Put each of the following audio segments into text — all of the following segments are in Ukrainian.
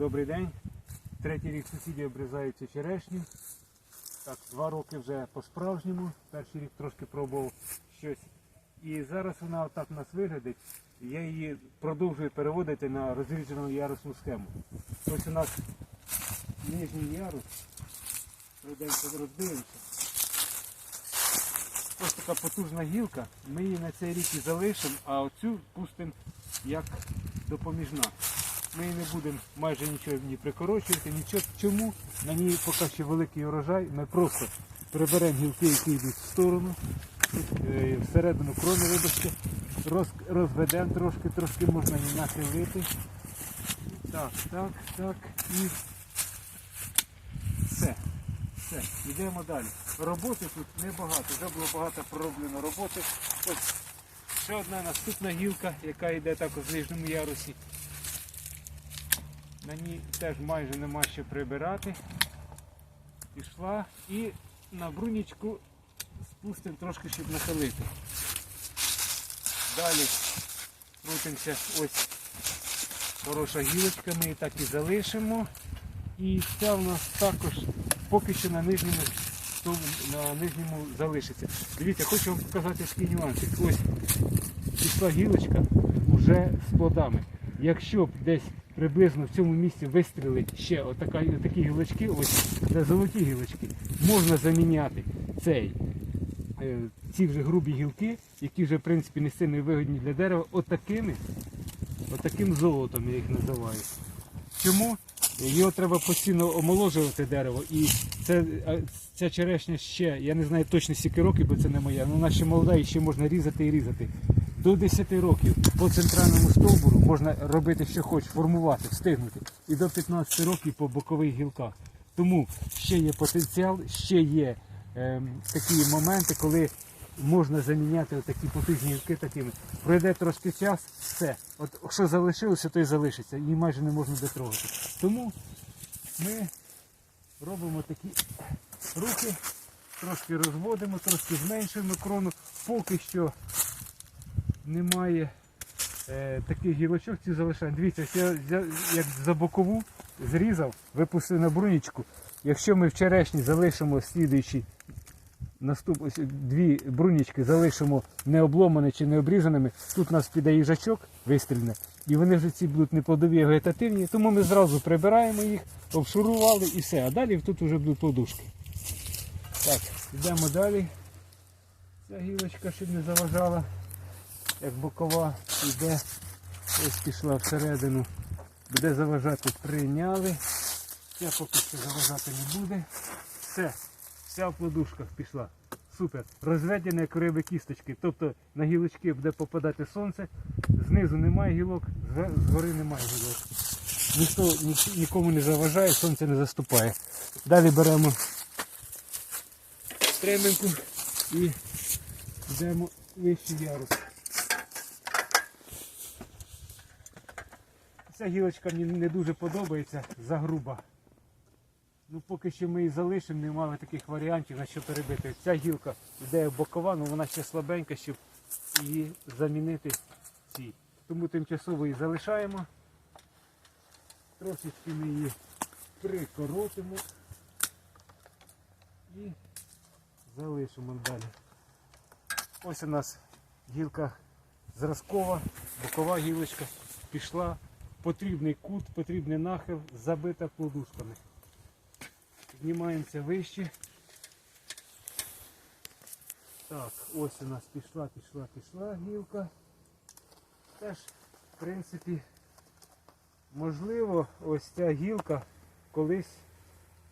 Добрий день. Третій рік сусіді обрізаються черешню. Так, два роки вже по-справжньому. Перший рік трошки пробував щось. І зараз вона отак у нас виглядить. Я її продовжую переводити на розріджену ярусну схему. Ось у нас нижній ярус. Пройдемося, роздивимося. Ось така потужна гілка. Ми її на цей рік і залишимо, а оцю пустимо як допоміжна. Ми не будемо майже нічого в прикорочувати, нічого. Чому? На ній поки що великий урожай. Ми просто приберемо гілки, які йдуть в сторону, е, всередину крони, вибачте, роз, розведемо трошки, трошки можна її нахилити. Так, так, так. І все. Все, йдемо далі. Роботи тут небагато, вже було багато пророблено роботи. Ось ще одна наступна гілка, яка йде також в нижньому ярусі. На ній теж майже нема що прибирати. Пішла і на брунічку спустимо трошки, щоб нахилити. Далі крутимося ось хороша гілочка, ми її так і залишимо. І ця в нас також поки що на нижньому, на нижньому залишиться. Дивіться, хочу вам показати такий нюансик. Ось пішла гілочка вже з плодами. Якщо б десь приблизно в цьому місці вистрілити ще отака, отакі гілочки, ось це золоті гілочки, можна заміняти цей, е, ці вже грубі гілки, які вже в принципі не сильно вигодні для дерева, отакими, отаким золотом я їх називаю. Чому? Його треба постійно омоложувати дерево. І це, е, ця черешня ще, я не знаю точно скільки років, бо це не моя, але вона ще молода і ще можна різати і різати. До 10 років по центральному стовбуру можна робити, що хочеш, формувати, встигнути. І до 15 років по бокових гілках. Тому ще є потенціал, ще є ем, такі моменти, коли можна заміняти такі потужні гілки такими. Пройде трошки час, все. От що залишилося, то й залишиться. Її майже не можна дотрогати. Тому ми робимо такі рухи, трошки розводимо, трошки зменшуємо крону. Поки що немає е, таких гілочок, ці залишаємо. Дивіться, ось я як за бокову зрізав, випустив на брунічку. Якщо ми в черешні залишимо слідуючі наступ, дві брунічки залишимо не обломані чи не обрізаними, тут у нас піде їжачок вистрільне, і вони вже ці будуть неплодові вегетативні, тому ми зразу прибираємо їх, обшурували і все. А далі тут вже будуть плодушки. Так, йдемо далі. Ця гілочка, щоб не заважала, як бокова, йде, ось пішла всередину. Буде заважати, прийняли. Ця поки що заважати не буде. Все, вся в плодушках пішла. Супер. Розведені як риби кісточки. Тобто на гілочки буде попадати сонце, знизу немає гілок, згори немає гілок. Ніхто ні- нікому не заважає, сонце не заступає. Далі беремо стремінку і йдемо вищий ярус. Ця гілочка мені не дуже подобається, загруба. Ну поки що ми її залишимо, не мали таких варіантів на що перебити. Ця гілка йде бокова, але вона ще слабенька, щоб її замінити цій. Тому тимчасово її залишаємо. Трошечки ми її прикоротимо і залишимо далі. Ось у нас гілка зразкова, бокова гілочка пішла. Потрібний кут, потрібний нахил, забита плодушками. Піднімаємося вище. Так, ось у нас пішла, пішла, пішла гілка. Теж, в принципі, можливо, ось ця гілка колись,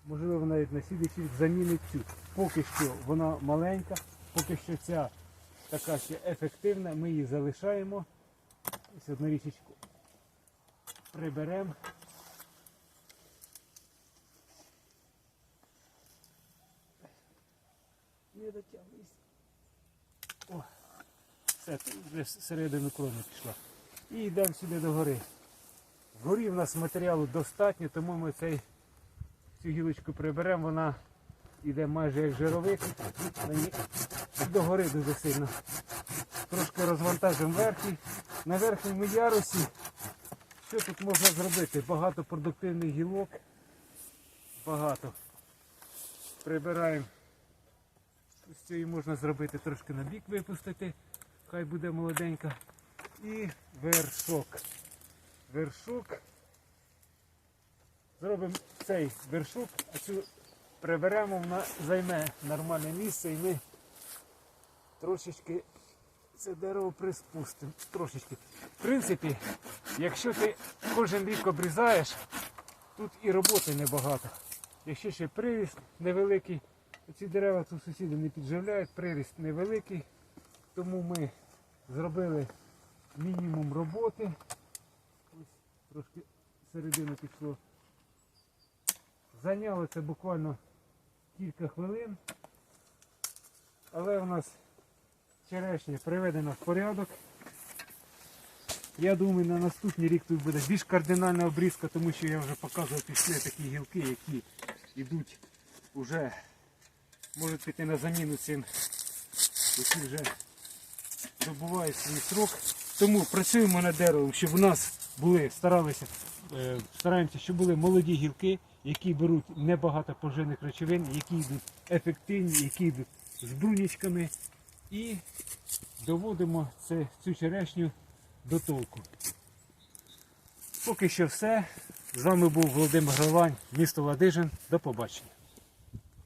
можливо, навіть на слідуючий замінить цю. Поки що вона маленька, поки що ця така ще ефективна, ми її залишаємо. Ось одну річечку приберемо. Не дотягуйся. О, все, вже середину крони пішла. І йдемо сюди до гори. Вгорі в нас матеріалу достатньо, тому ми цей, цю гілочку приберемо, вона йде майже як жировик. До гори дуже сильно. Трошки розвантажимо верхній. На верхньому ярусі Що тут можна зробити? Багато продуктивних гілок. Багато. Прибираємо. З цієї можна зробити трошки на бік випустити. Хай буде молоденька. І вершок. Вершок. Зробимо цей вершок, а цю приберемо, вона займе нормальне місце і ми трошечки це дерево приспустимо. Трошечки. В принципі, якщо ти кожен рік обрізаєш, тут і роботи небагато. Якщо ще приріст невеликий, ці дерева тут сусіди не підживляють, приріст невеликий, тому ми зробили мінімум роботи. Ось трошки середину пішло. Зайняло це буквально кілька хвилин. Але у нас черешня приведена в порядок. Я думаю, на наступний рік тут буде більш кардинальна обрізка, тому що я вже показував пішли такі гілки, які йдуть вже можуть піти на заміну цим, які вже добувають свій срок. Тому працюємо над деревом, щоб у нас були, старалися, е, стараємося, щоб були молоді гілки, які беруть небагато поживних речовин, які йдуть ефективні, які йдуть з брунічками. І доводимо це, цю черешню до толку. Поки що все. З вами був Володимир Гравань, місто Ладижин. До побачення.